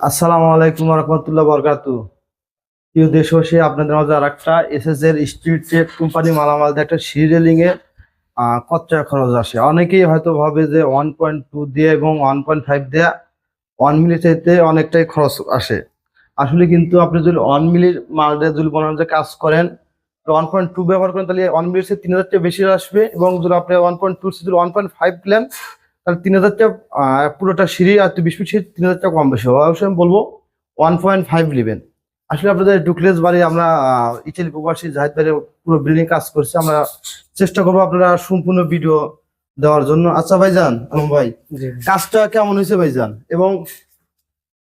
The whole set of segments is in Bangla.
আসসালামু আলাইকুম রহমতুল্লাহ বরকাতু। প্রিয় দেশবাসী, আপনাদের মাঝে আর একটা এসএস এর স্ট্রিট ট্রেড কোম্পানি মালামাল একটা সিরিয়ালিং এর কত টাকা খরচ আসে। অনেকেই হয়তো ভাবে যে ওয়ান পয়েন্ট টু দিয়ে এবং ওয়ান পয়েন্ট ফাইভ দিয়ে ওয়ান মিলি অনেকটাই খরচ আসে। আসলে কিন্তু আপনি যদি ওয়ান মিলির মাল দিয়ে যদি মনে যে কাজ করেন ওয়ান পয়েন্ট টু ব্যবহার করেন, তাহলে ওয়ান মিলির তিন হাজার টাকা বেশি আসবে এবং যদি আপনি one point two one point five plan তাহলে তিন হাজার পুরোটা সিঁড়ি আর বিশ ফিট সিঁড়ি তিন হাজার টাকা কম বেশি হবে। অবশ্যই আমি বলব ওয়ান পয়েন্ট ফাইভ নেবেন। আসলে আপনাদের ডুকলেস বাড়ি আমরা ইটালি প্রবাসী জাহিদ বাড়ি পুরো বিল্ডিং কাজ করছি। আমরা চেষ্টা করব আপনারা সম্পূর্ণ ভিডিও দেওয়ার জন্য। আচ্ছা ভাইজান আলম ভাই কাজটা কেমন হয়েছে ভাইজান? এবং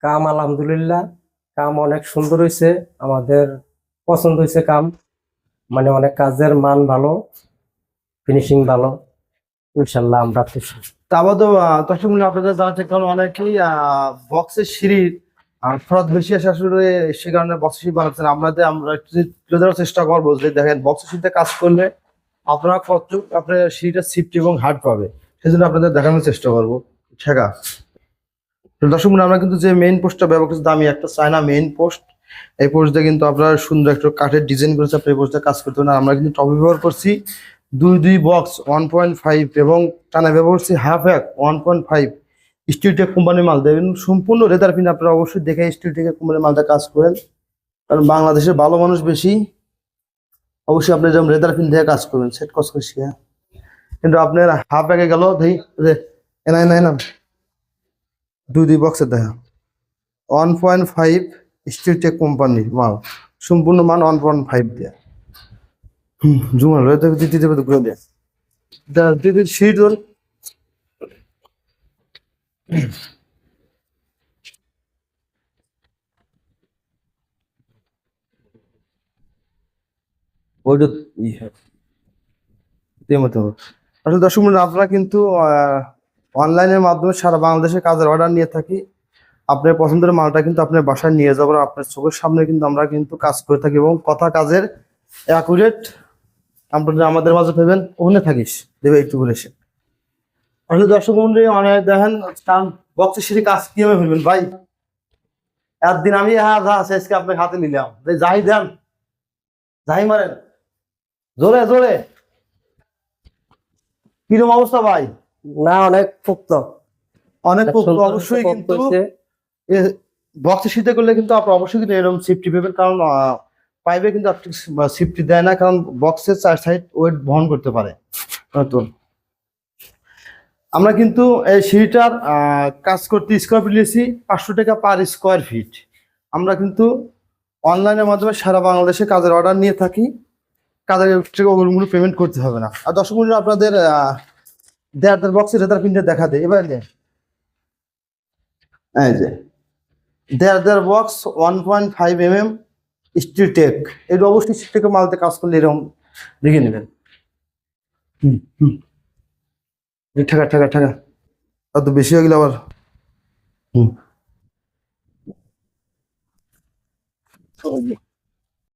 কাম আলহামদুলিল্লাহ কাম অনেক সুন্দর হয়েছে। আমাদের পছন্দ হয়েছে কাম। মানে অনেক কাজের মান ভালো ফিনিশিং ভালো। ইনশাল্লাহ আমরা খুশি। কারণ অনেকেই আসলে সে কারণে বানাচ্ছেন। আমরা তুলে চেষ্টা করব যে দেখেন, বক্সের কাজ করলে আপনারা কত আপনার সিঁড়িটা সিফটি এবং পাবে। আপনাদের দেখানোর চেষ্টা করব। ঠেকা। আমরা কিন্তু যে মেইন পোস্টটা ব্যবহার করছি, দামি একটা চায়না মেইন পোস্ট এই পোস্ট কিন্তু আপনারা সুন্দর একটা কাঠের ডিজাইন করেছে, আপনি এই পোস্টটা কাজ করতে আর আমরা কিন্তু টপ ব্যবহার করছি দুই দুই বক্স ওয়ান পয়েন্ট ফাইভ এবং টানা ব্যবহার হাফ এক ওয়ান পয়েন্ট ফাইভ স্টিলটেক কোম্পানির মাল দেবেন সম্পূর্ণ রেদার পিন আপনারা অবশ্যই দেখে স্টিলটেক কোম্পানির মালটা কাজ করেন। কারণ বাংলাদেশের ভালো মানুষ বেশি, অবশ্যই আপনি যেমন রেদার পিন দিয়ে কাজ করবেন, সেট কস করছি হ্যাঁ। কিন্তু আপনার হাফ ব্যাগে গেল, দেখি যে এনাই নাই না দুই দুই বক্সের দেখা। ওয়ান পয়েন্ট ফাইভ স্টিলটেক কোম্পানির মাল, সম্পূর্ণ মান ওয়ান পয়েন্ট ফাইভ দেয়া। হুম জুমার রয়ে দেবে দিতে দেবে ঘুরে সিট ধর। ইয়ে। আসলে দর্শক বন্ধু, আপনারা কিন্তু অনলাইনের মাধ্যমে সারা বাংলাদেশে কাজের অর্ডার নিয়ে থাকি। আপনার পছন্দের মালটা কিন্তু আপনার বাসায় নিয়ে যাব আপনার চোখের সামনে কিন্তু আমরা কিন্তু কাজ করে থাকি এবং কথা কাজের অ্যাকুরেট আপনারা আমাদের মাঝে ভেবেন ওখানে থাকিস। দেবে একটু করে এসে। আসলে দর্শক মন্ডলী অনেক দেখেন বক্সের সিঁড়ি কাজ কীভাবে ফেলবেন ভাই? একদিন আমি হ্যাঁ যা শেষকে আপনার হাতে নিলাম। যাই দেন। যাই মারেন। জোরে জোরে। কিরম অবস্থা ভাই? না অনেক পোক্ত। অনেক পোক্ত, অবশ্যই কিন্তু। বক্সে শীতে করলে কিন্তু আপনি অবশ্যই কিন্তু এরকম সিফটি পাবেন। কারণ পাইপে কিন্তু আপনি সিফটি দেয় না, কারণ বক্সের চার সাইড ওয়েট বহন করতে পারে। নতুন আমরা কিন্তু এই সিঁড়িটার কাজ করতে স্কোয়ার ফিট নিয়েছি, পাঁচশো টাকা পার স্কোয়ার ফিট আমরা কিন্তু অনলাইনের মাধ্যমে সারা বাংলাদেশে কাজের অর্ডার নিয়ে থাকি। কাজের ওগুলো পেমেন্ট করতে হবে না। আর দর্শক বন্ধুরা আপনাদের দেড় দেড় বক্সের রেদার প্রিন্টে দেখা দেয় এবার। এই যে দেড় দেড় box one point five M M steel tech এটা অবশ্যই স্টিল টেকের মালতে কাজ করলে এরকম দেখে নেবেন। হুম হুম। ঠেকা ঠেকা ঠেকা। অত বেশি হয়ে গেলে আবার। হুম।